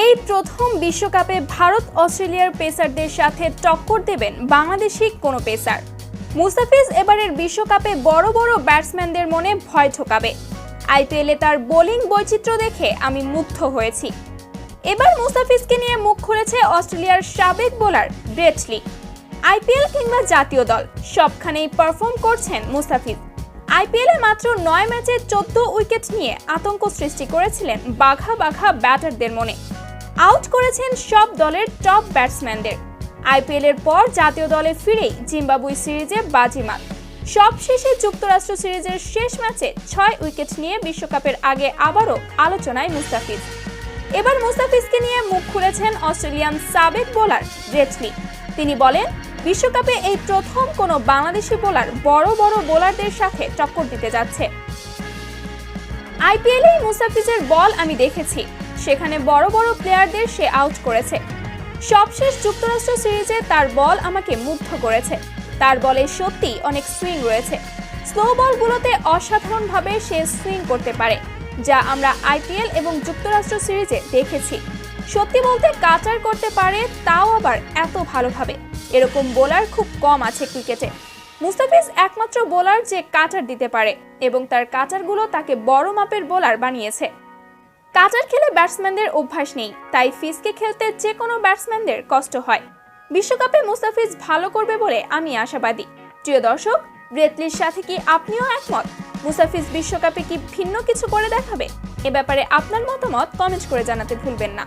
এই প্রথম বিশ্বকাপে ভারত, অস্ট্রেলিয়ার পেসারদের সাথে টক্কর দেবেন বাংলাদেশি কোনো পেসার। মুস্তাফিজ এবারের বিশ্বকাপে বড় বড় ব্যাটসম্যানদের মনে ভয় ঠোকাবে। আইপিএলে তার বোলিং বৈচিত্র্য দেখে আমি মুগ্ধ হয়েছি। এবার মুস্তাফিজকে নিয়ে মুখ খুলেছে অস্ট্রেলিয়ার সাবেক বোলার ব্রেটলি আইপিএল কিংবা জাতীয় দল, সবখানেই পারফর্ম করছেন মুস্তাফিজ। আইপিএলে মাত্র নয় ম্যাচে চোদ্দ উইকেট নিয়ে আতঙ্ক সৃষ্টি করেছিলেন বাঘা বাঘা ব্যাটারদের মনে। আউট করেছেন সব দলের টপ ব্যাটসম্যানদের। আইপিএলের পর জাতীয় দলে ফিরেই জিম্বাবুই সিরিজে বাজিমাত। সবশেষে যুক্তরাষ্ট্র সিরিজের শেষ ম্যাচে ছয় উইকেট নিয়ে বিশ্বকাপের আগে আবারও আলোচনায় মুস্তাফিজ। এবার মুস্তাফিজকে নিয়ে মুখ খুলেছেন অস্ট্রেলিয়ান সাবেক বোলার ব্রেটলি তিনি বলেন বিশ্বকাপে এই প্রথম কোনো বাংলাদেশি বোলার বড় বড় বোলারদের সাথে টক্কর দিতে যাচ্ছে। আইপিএলেই মুস্তাফিজের বল আমি দেখেছি। সেখানে বড় বড় প্লেয়ারদের সে আউট করেছে। সবশেষ যুক্তরাষ্ট্র সিরিজে তার বল আমাকে মুগ্ধ করেছে। তার বলে সত্যি অনেক সুইং রয়েছে। স্লো বলগুলোতে অসাধারণভাবে সে সুইং করতে পারে, যা আমরা আইপিএল এবং যুক্তরাষ্ট্র সিরিজে দেখেছি। সত্যি বলতে কাটার করতে পারে, তাও আবার এত ভালোভাবে। এরকম বোলার খুব কম আছে ক্রিকেটে। মুস্তাফিজ একমাত্র বোলার যে কাটার দিতে পারে এবং তার কাটারগুলো তাকে বড় মাপের বোলার বানিয়েছে। কাটার খেলে ব্যাটসম্যানদের অভ্যাস নেই, তাই ফিসকে খেলতে যে কোনো ব্যাটসম্যানদের কষ্ট হয়। বিশ্বকাপে মুস্তাফিজ ভালো করবে বলে আমি আশাবাদী। প্রিয় দর্শক ব্রেতলির সাথে কি আপনিও একমত? মুস্তাফিজ বিশ্বকাপে কি ভিন্ন কিছু করে দেখাবে? এ ব্যাপারে আপনার মতামত কমেন্ট করে জানাতে ভুলবেন না।